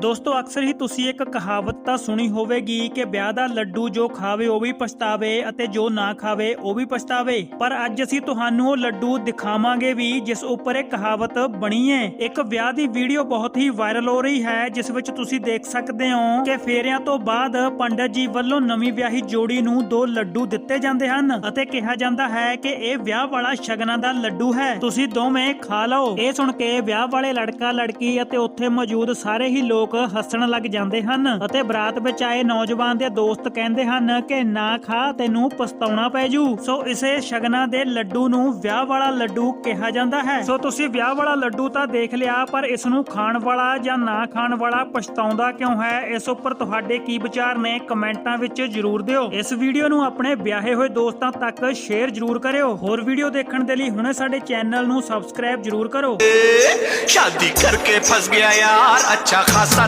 ਦੋਸਤੋ, ਅਕਸਰ ਹੀ ਤੁਸੀਂ ਇੱਕ ਕਹਾਵਤ ਤਾਂ ਸੁਣੀ ਹੋਵੇਗੀ ਕਿ ਵਿਆਹ ਦਾ ਲੱਡੂ ਜੋ ਖਾਵੇ ਉਹ ਵੀ ਪਛਤਾਵੇ ਅਤੇ ਜੋ ਨਾ ਖਾਵੇ ਉਹ ਵੀ ਪਛਤਾਵੇ। ਪਰ ਅੱਜ ਅਸੀਂ ਤੁਹਾਨੂੰ ਉਹ ਲੱਡੂ ਦਿਖਾਵਾਂਗੇ ਵੀ ਜਿਸ ਉੱਪਰ ਇਹ ਕਹਾਵਤ ਬਣੀ ਹੈ। ਇੱਕ ਵਿਆਹ ਦੀ ਵੀਡੀਓ ਬਹੁਤ ਹੀ ਵਾਇਰਲ ਹੋ ਰਹੀ ਹੈ, ਜਿਸ ਵਿੱਚ ਤੁਸੀਂ ਦੇਖ ਸਕਦੇ ਹੋ ਕਿ ਫੇਰਿਆਂ ਤੋਂ ਬਾਅਦ ਪੰਡਤ ਜੀ ਵੱਲੋਂ ਨਵੀਂ ਵਿਆਹੀ ਜੋੜੀ ਨੂੰ ਦੋ ਲੱਡੂ ਦਿੱਤੇ ਜਾਂਦੇ ਹਨ ਅਤੇ ਕਿਹਾ ਜਾਂਦਾ ਹੈ ਕਿ ਇਹ ਵਿਆਹ ਵਾਲਾ ਸ਼ਗਨਾਂ ਦਾ ਲੱਡੂ ਹੈ। ਤੁਸੀਂ ਦੋਵੇਂ ਖਾ ਲਓ। ਇਹ ਸੁਣ ਕੇ ਵਿਆਹ ਵਾਲੇ ਲੜਕਾ ਲੜਕੀ ਅਤੇ ਉੱਥੇ ਮੌਜੂਦ ਸਾਰੇ ਹੀ ਲੋਕ ਲੋਕ ਹੱਸਣ ਲੱਗ ਜਾਂਦੇ ਹਨ ਅਤੇ ਬਰਾਤ ਵਿੱਚ ਆਏ ਨੌਜਵਾਨ ਦੇ ਦੋਸਤ ਕਹਿੰਦੇ ਹਨ ਕਿ ਨਾ ਖਾ, ਤੈਨੂੰ ਪਛਤਾਉਣਾ ਪੈ ਜੂ। ਸੋ ਇਸੇ ਸ਼ਗਨਾ ਦੇ ਲੱਡੂ ਨੂੰ ਵਿਆਹ ਵਾਲਾ ਲੱਡੂ ਕਿਹਾ ਜਾਂਦਾ ਹੈ। ਸੋ ਤੁਸੀਂ ਵਿਆਹ ਵਾਲਾ ਲੱਡੂ ਤਾਂ ਦੇਖ ਲਿਆ, ਪਰ ਇਸ ਨੂੰ ਖਾਣ ਵਾਲਾ ਜਾਂ ਨਾ ਖਾਣ ਵਾਲਾ ਪਛਤਾਉਂਦਾ ਕਿਉਂ ਹੈ? ਇਸ ਉੱਪਰ ਤੁਹਾਡੇ ਕੀ ਵਿਚਾਰ ਨੇ? ਕਮੈਂਟਾਂ ਵਿੱਚ ਜ਼ਰੂਰ ਦਿਓ। ਇਸ ਵੀਡੀਓ ਨੂੰ ਆਪਣੇ ਵਿਆਹੇ ਹੋਏ ਦੋਸਤਾਂ ਤੱਕ ਸ਼ੇਅਰ ਜ਼ਰੂਰ ਕਰਿਓ। ਹੋਰ ਵੀਡੀਓ ਦੇਖਣ ਦੇ ਲਈ ਹੁਣੇ ਸਾਡੇ ਚੈਨਲ ਨੂੰ ਸਬਸਕ੍ਰਾਈਬ ਜ਼ਰੂਰ ਕਰੋ। ਸ਼ਾਦੀ ਕਰਕੇ ਫਸ ਗਿਆ ਯਾਰ, ਅੱਛਾ ਖਾਸਾ